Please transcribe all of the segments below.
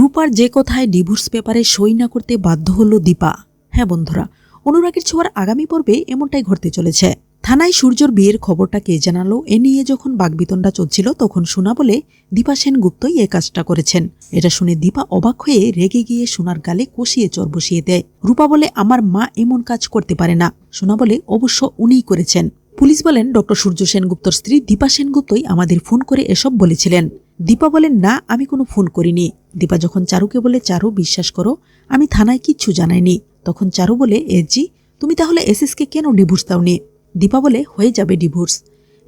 রূপার যে কথায় ডিভোর্স পেপারে সই না করতে বাধ্য হলো দীপা। হ্যাঁ বন্ধুরা, অনুরাগের ছোঁয়ার আগামী পর্বে এমনটাই ঘটতে চলেছে। থানায় সূর্যর বিয়ের খবরটা কে জানালো, এ নিয়ে যখন বাগবিতণ্ডা চলছিল, তখন সোনা বলে দীপা সেনগুপ্তই এ কাজটা করেছেন। এটা শুনে দীপা অবাক হয়ে রেগে গিয়ে সোনার গালে কষিয়ে চর বসিয়ে দেয়। রূপা বলে, আমার মা এমন কাজ করতে পারে না। সোনা বলে, অবশ্য উনিই করেছেন। পুলিশ বলেন, ডক্টর সূর্য সেনগুপ্তর স্ত্রী দীপা সেনগুপ্তই আমাদের ফোন করে এসব বলেছিলেন। দীপা বলেন না, আমি কোনো ফোন করিনি। দীপা যখন চারুকে বলে, চারু, বিশ্বাস করো, আমি থানায় কিচ্ছু জানাইনি। তখন চারু বলে এসজি তুমি তাহলে এসএসকে কেন ডিভোর্স দাওনি? দীপা বলে, হয়ে যাবে ডিভোর্স।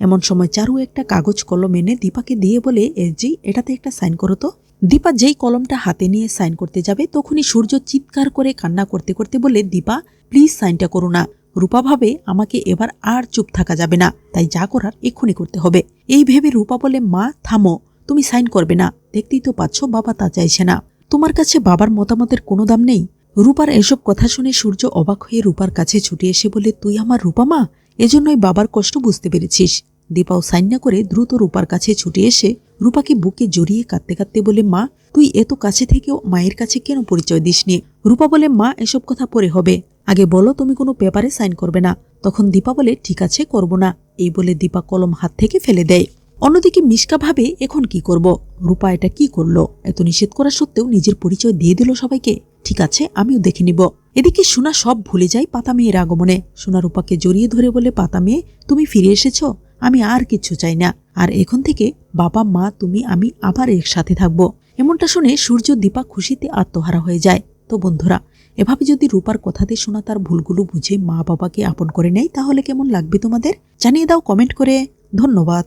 এমন সময় চারু একটা কাগজ কলম এনে দীপাকে দিয়ে বলে এসজি এটাতে একটা সাইন করো তো। দীপা যেই কলমটা হাতে নিয়ে সাইন করতে যাবে, তখনই সূর্য চিৎকার করে কান্না করতে করতে বলে, দীপা, প্লিজ সাইনটা করো না। রূপা ভাবে, আমাকে এবার আর চুপ থাকা যাবে না, তাই যা করার এক্ষুনি করতে হবে। এই ভেবে রূপা বলে, মা, থামো। তুমি সাইন করবে না। দেখতেই তো পাচ্ছ বাবা তা চাইছে না। তোমার কাছে বাবার মতামতের কোনো দাম নেই? রূপার এসব কথা শুনে সূর্য অবাক হয়ে রূপার কাছে ছুটে এসে বলে, তুই আমার রূপা মা? এজন্যই বাবার কষ্ট বুঝতে পেরেছিস। দীপাও সাইন না করে দ্রুত রূপার কাছে ছুটে এসে রূপাকে বুকে জড়িয়ে কাঁদতে কাঁদতে বলে, মা, তুই এত কাছে থেকেও মায়ের কাছে কেন পরিচয় দিসনি? রূপা বলে, মা, এসব কথা পরে হবে। আগে বলো তুমি কোনো পেপারে সাইন করবে না। তখন দীপা বলে, ঠিক আছে, করব না। এই বলে দীপা কলম হাত থেকে ফেলে দেয়। অন্যদিকে মিশকা ভাবে, এখন কি করব? রূপা এটা কি করল? এত নিষেধ করা সত্ত্বেও নিজের পরিচয় দিয়ে দিল সবাইকে। ঠিক আছে, আমিও দেখে নিব। এদিকে সোনা সব ভুলে যায় পাতা মেয়ের আগমনে। সোনা রূপাকে জড়িয়ে ধরে বলে, পাতা মেয়ে, তুমি ফিরে এসেছ? আমি আর কিচ্ছু চাই না। আর এখন থেকে বাবা, মা, তুমি, আমি আবার একসাথে থাকব। এমনটা শুনে সূর্য দীপা খুশিতে আত্মহারা হয়ে যায়। তো বন্ধুরা, এভাবে যদি রূপার কথাতে শোনা তার ভুলগুলো বুঝে মা বাবাকে আপন করে নেয়, তাহলে কেমন লাগবে তোমাদের? জানিয়ে দাও কমেন্ট করে। ধন্যবাদ।